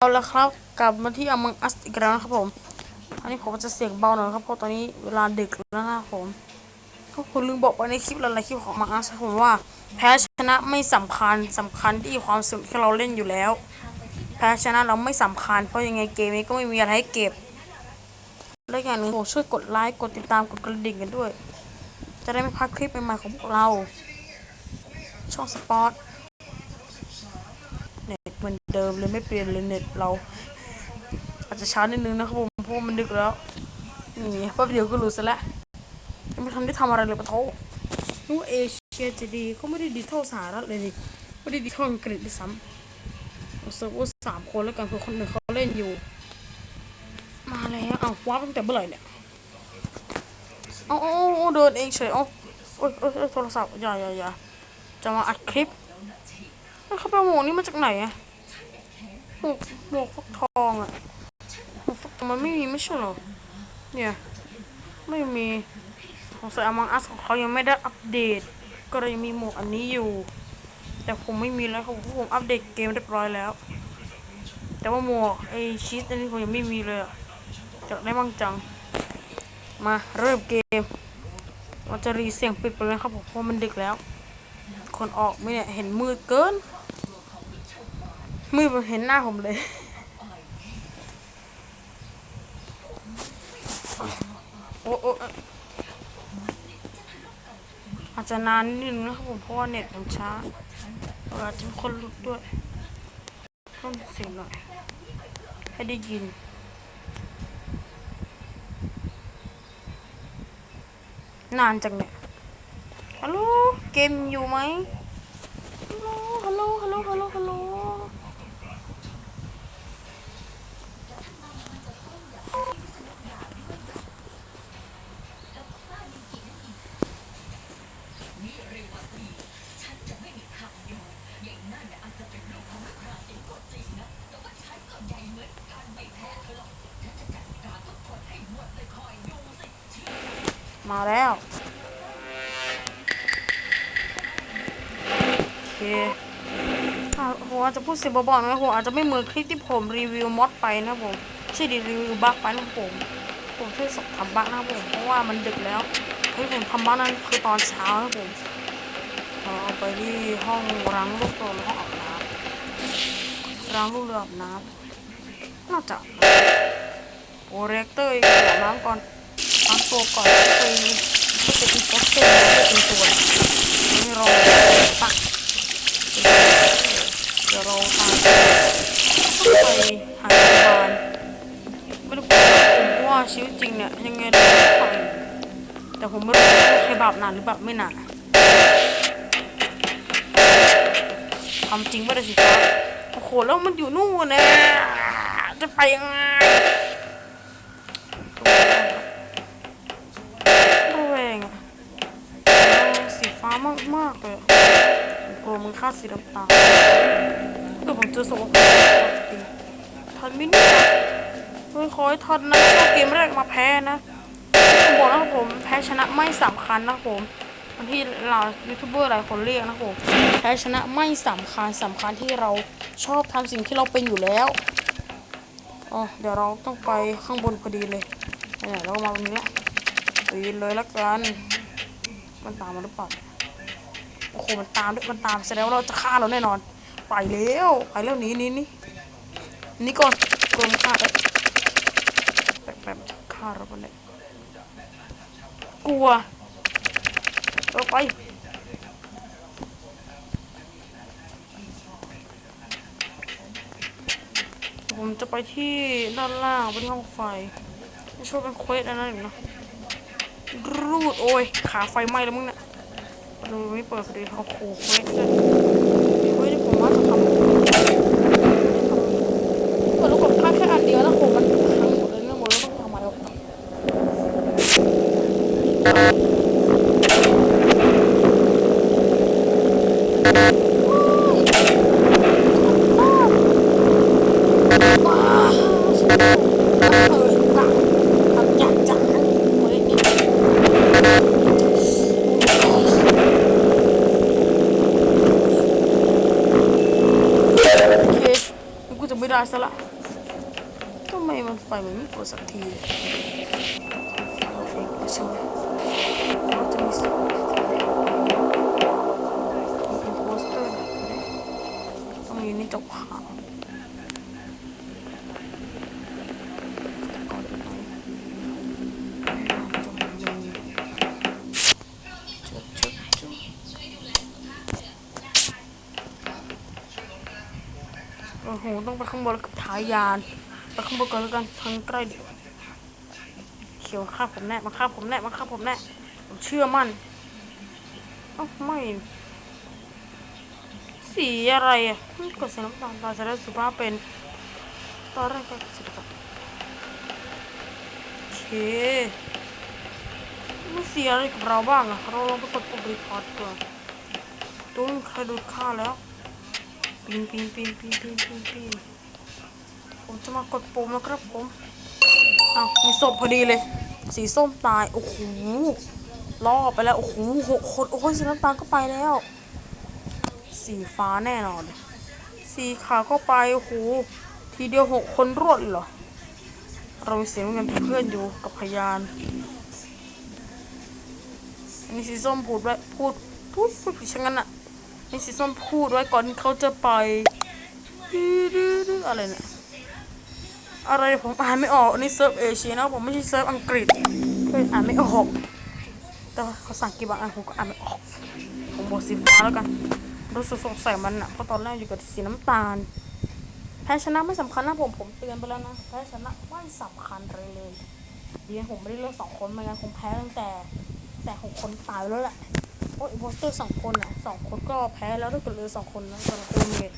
เอาละครับกลับมาที่อมังอัสอีกแล้วนะครับผม อันนี้ผมจะเสียงเบาหน่อยครับเพราะตอนนี้เวลาดึกแล้วนะครับผมก็คุณลืมบอกไปในคลิปหลายๆคลิปของมังอัสครับผมว่า แพ้ชนะไม่สำคัญสำคัญที่ความสนุกที่เราเล่นอยู่แล้ว แพ้ชนะเราไม่สำคัญ เพราะยังไงเกมนี้ก็ไม่มีอะไรให้เก็บ และอย่างหนึ่งผมช่วยกดไลค์กดติดตามกดกระดิ่งกันด้วย จะได้ไม่พลาดคลิปใหม่ๆของพวกเรา ช่องสปอร์ต เหมือนเดิมเลยไม่เปลี่ยนเลยเน็ตเราอาจจะช้านิดนึงนะครับผมเพราะมันดึกแล้วนี่แป๊บเดียวก็รู้ซะแล้วยังไม่ทันได้ทำอะไรเลยปะโทนึกว่าเอเชียจะดีก็ไม่ได้ดีเท่าสหรัฐเลยนี่ไม่ได้ดีเท่าอังกฤษด้วยซ้ำเราเซิร์ฟเวอร์สามคนแล้วกันเพื่อคนหนึ่งเขาเล่นอยู่ มาแล้วเอาว้าตั้งแต่เมื่อไหร่เนี่ยเอาเอาเอาเดินเองเฉยเอาโอ้ยโอ้ยโทรศัพท์อย่าอย่าอย่าจะมาอัดคลิปแล้วเขาไปเอาหมวกนี้มาจากไหนอะ หมวกหมวกฟักทองอะหมวกฟักทองมันไม่มีไม่ใช่เหรอ เนี่ย ไม่มีสงสัยอมังอัสของเขายังไม่ได้อัปเดต ก็เลยมีหมวกอันนี้อยู่ แต่ผมไม่มีแล้วครับผมอัปเดตเกมเรียบร้อยแล้ว แต่ว่าหมวกไอชีสอันนี้ผมยังไม่มีเลยอะอยากได้บ้างจัง มาเริ่มเกมมันจะรีเสียงปิดไปเลยครับผมเพราะมันดึกแล้ว คนออกไม่เนี่ยเห็นมืดเกิน มืดมันเห็นหน้าผมเลย โอ้โออาจจะนานนิดนึงนะครับผมเพราะว่าเน็ตผมช้าเวลาจะมีคนลุกด้วยเพิ่มเสียงหน่อย ให้ได้ยินนานจังเนี่ย ฮัลโหล เกมอยู่ไหมฮัลโหล ฮัลโหล ฮัลโหล ฮัลโหล มาแล้วโอเคอะผมอาจจะพูดเสียงเบาๆนะผมอาจจะไม่เหมือนคลิปที่ผมรีวิวมอดไปนะผมใช่ดีรีวิวบั๊กไปนะผม ผมช่วยสอทำบั๊กนะผมเพราะว่ามันดึกแล้วเฮ้ยผมทำบั๊กนั้นคือตอนเช้านะผมเราเอาไปที่ห้องล้างลูกตัวแล้วห้องอาบน้ำล้างลูกเรืออาบน้ำน่าจะโอเรกเตอร์อาบน้ำก่อน ล้งตัวก่อนไปจะอีกก็เต็มเลยเป็นตัวนี่ราตักเดี๋ยวเราตามต้องไปหาพยาบาลไม่รู้ผมว่าชีวิตจริงเนี่ยยังไงเราก็ไปแต่ผมไม่รู้ว่าใครบาปหนาหรือบาปไม่หนาทำจริงไม่ได้สิครับโอ้โหแล้วมันอยู่นู่นนะจะไปยังไง ค่าสีน้ำตาลเดี๋ยวผมเจอสกปรกทันมินี่ยเฮ้ยขอให้ทันนะเกมแรกมาแพ้นะผมบอกนะผมแพ้ชนะไม่สำคัญนะผมบางที่เรายูทูบเบอร์หลายคนเรียกนะผมแพ้ชนะไม่สำคัญสำคัญที่เราชอบทำสิ่งที่เราเป็นอยู่แล้วอ๋อเดี๋ยวเราต้องไปข้างบนพอดีเลยเนี่ยเราก็มาตรงนี้ละปีนเลยละกัน มันตามมาหรือเปล่า อ้โหมันตามด้วยมันตามแสดงว่าเราจะฆ่าเราแน่นอน ไปแล้วไปแล้วหนีหนีหนี่นี่ก่อนกลมฆ่าเอ้ยแปลกๆจะฆ่าเราไปเนี่ยกลัวเออไปผมจะไปที่ด้านล่างไปที่ห้องไฟไม่ช่วยเป็นเควสอันนั้นอีกนะรูดโอ้ยขาไฟไหม้แล้วมึงเนี่ย ประตูไม่เปิดพอดีเขาขู่เควสเลยเว้ยผมว่าจะทำเปิดลูกกดค่าแค่อันเดียวแล้วผมมันพังหมดเลยเรื่องหมดแล้วต้องทำอะไรวะว้ ได้ซะละทำไมมันไฟมันไม่กดสักทีไฟเองใช่ไหมเราจะมี โอ้โหต้องไปข้างบนแล้วกับทายานไปข้างบนก่อนแล้วกันทางใกล้เดี๋ยวขียวฆ่าผมแน่มาฆ่าผมแน่มาฆ่าผมแน่ผมเชื่อมั่นอ้าไม่สีอะไรอะกดสีน้ำตาลตาจะได้สุภาพเป็นตอนแรกก็สีน้ำโอเคมันสีอะไรกับเราบ้างอะเราลองไปกดปุ่มรีพอร์ตก่อนตุ้งใครดูดค่าแล้ว ปีนปีนปีนปีนปีนปีนปีนผมจะมากดปุ่มแล้วครับผมอ้าวมีศพพอดีเลย สีส้มตาย โอ้โหล่อไปแล้ว โอ้โหหกคนโอ้ยสีน้ำตาลก็ไปแล้ว สีฟ้าแน่นอน สีขาวก็ไป โอ้โห ทีเดียวหกคนรวดเหรอ เราเสียงเงินเพื่อนอยู่กับพยานอันนี้สีส้มพูดไว้พูดพูดพูดผิชงนั้นอะ นี่สีส้มพูดไว้ก่อนเขาจะไปอดื้อะไรเนี่ยอะไรผมอ่านไม่ออกนี่เซิร์ฟเอเชียนะผมไม่ใช่เซิร์ฟอังกฤษเพื่อนอ่านไม่ออกแต่ว่าภาษาอังกฤษบางอันผมก็อ่านไม่ออกผมบอกสีฟ้าแล้วกันรู้สึกสงสัยมันอะเพราะตอนแรกอยู่กับสีน้ำตาลแพ้ชนะไม่สำคัญนะผมผมเตือนไปแล้วนะแพ้ชนะไม่สำคัญเลยเลยดีนะผมไม่ได้เลือกสองคนม่งั้นคงแพ้ตั้งแต่ แต่หกคนตายแล้วแหละ โอ้ยอิมโพสเตอร์สองคนอะสองคนก็แพ้แล้วถ้าเกิดเหลือสองคนนะสองคนเนี่ย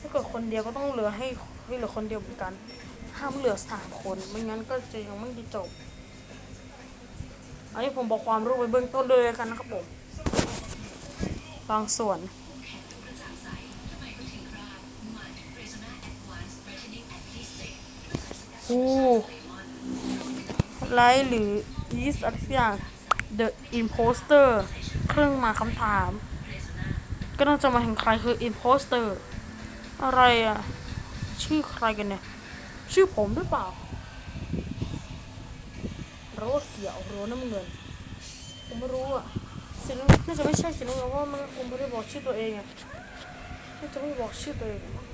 ถ้าเกิดคนเดียวก็ต้องเหลือให้ให้เหลือคนเดียวเหมือนกัน ห้ามเหลือสามคนไม่งั้นก็จะยังไม่ได้จบ อันนี้ผมบอกความรู้ไปเบื้องต้นเลยกันนะครับผมบางส่วนอู้ไลท์หรือยีสอะไรสักอย่าง The Imposter รื่องมาคำถามก็น่าจะมายถึงใครคือ Imposter อร์อะไรอะ ชื่อใครกันเนี่ย ชื่อผมหรือเปล่าหรือว่าเขียวรือว่าน้ำเงินผมไม่รู้อะสีน้ำน่าจะไม่ใช่สีน้ำเงินเพราะว่ามันผมไม่ได้บอกชื่อตัวเองอะน่าจะไม่บอกชื่อตัวเองอะมั้ง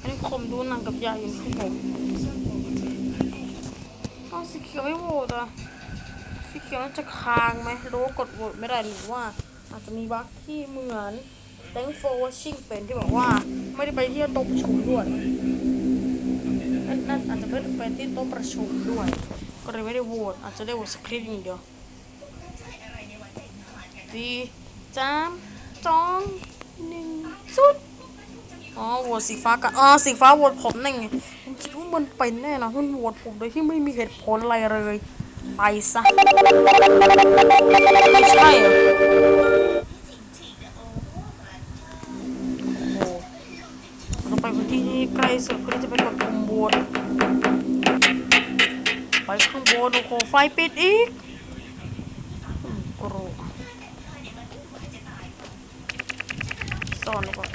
อันนี้ผมดูหนังกับยายอยู่ครับผม อ้าวสีเขียวไม่โหวตอะสีเขียวน่าจะค้างไหมรือว่ากดโหวตไม่ได้หรือว่า อาจจะมีบั๊กที่เหมือน Thank for watching เป็นที่บอกว่า ไม่ได้ไปที่โต๊ะประชุมด้วยนั่นนั่นอาจจะไม่ได้ไปที่โต๊ะประชุมด้วย ก็เลยไม่ได้โหวตอาจจะได้โหวตสคริปต์อย่างเดียวดีจามจองหนึ่งสุดอ๋อโหวตสีฟ้ากันอ๋อสีฟ้าโหวตผมนั่นไง มันเป็นแน่นะมันโหวตผมโดยที่ไม่มีเหตุผลอะไรเลย ไปซะ ไม่ใช่เหรอโอ้ไปพื้นที่ใกล้สุดเพื่อจะไปกดปุ่มโหวตไปข้างบนโอ้โหไฟปิดอีกอืมกรูซ่อนดีกว่า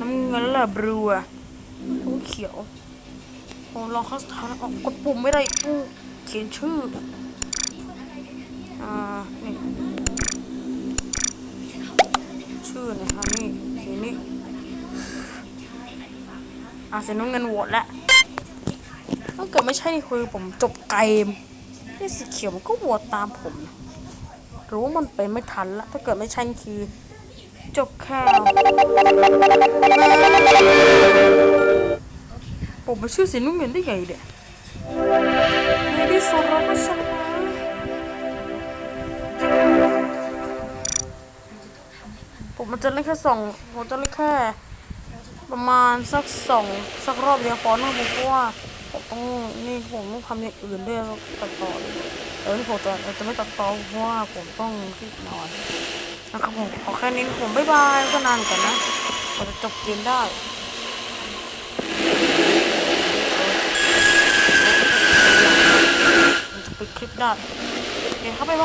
น้ำเงินล่ะบลูอะลูกเขียวโอ้ลองเข้าสถานะออกกดปุ่มไม่ได้อู้เขียนชื่อ อ่า นี่ ชื่อนะคะนี่สีนี้อ่าสีน้ำเงินโหวตแล้วถ้าเกิดไม่ใช่นี่คือผมจบเกม นี่สีเขียวมันก็วัวตามผมรู้ว่ามันไปไม่ทันละถ้าเกิดไม่ใช่คือ จบข่าวผมไปชื่อสีนุ่มเหมือนได้ไงเด็กในที่สุดเราก็ชนะผมมันจะเล่นแค่สองผมจะเล่นแค่ ประมาณสักสองสักรอบเดียวพอนะผมเพราว่า ผมต้องนี่ผมต้องทำอย่างอื่นด้วยตัดต่อเออที่ผมจะจะไม่ตัดต่อเพราะว่าผมต้องรีบนอนนะครับผมขอแค่นี้ผมบ๊ายบายก็นานกันนะกว่าจะจบเกมได้จะปิดคลิปได้โอเคครับบ๊ายบาย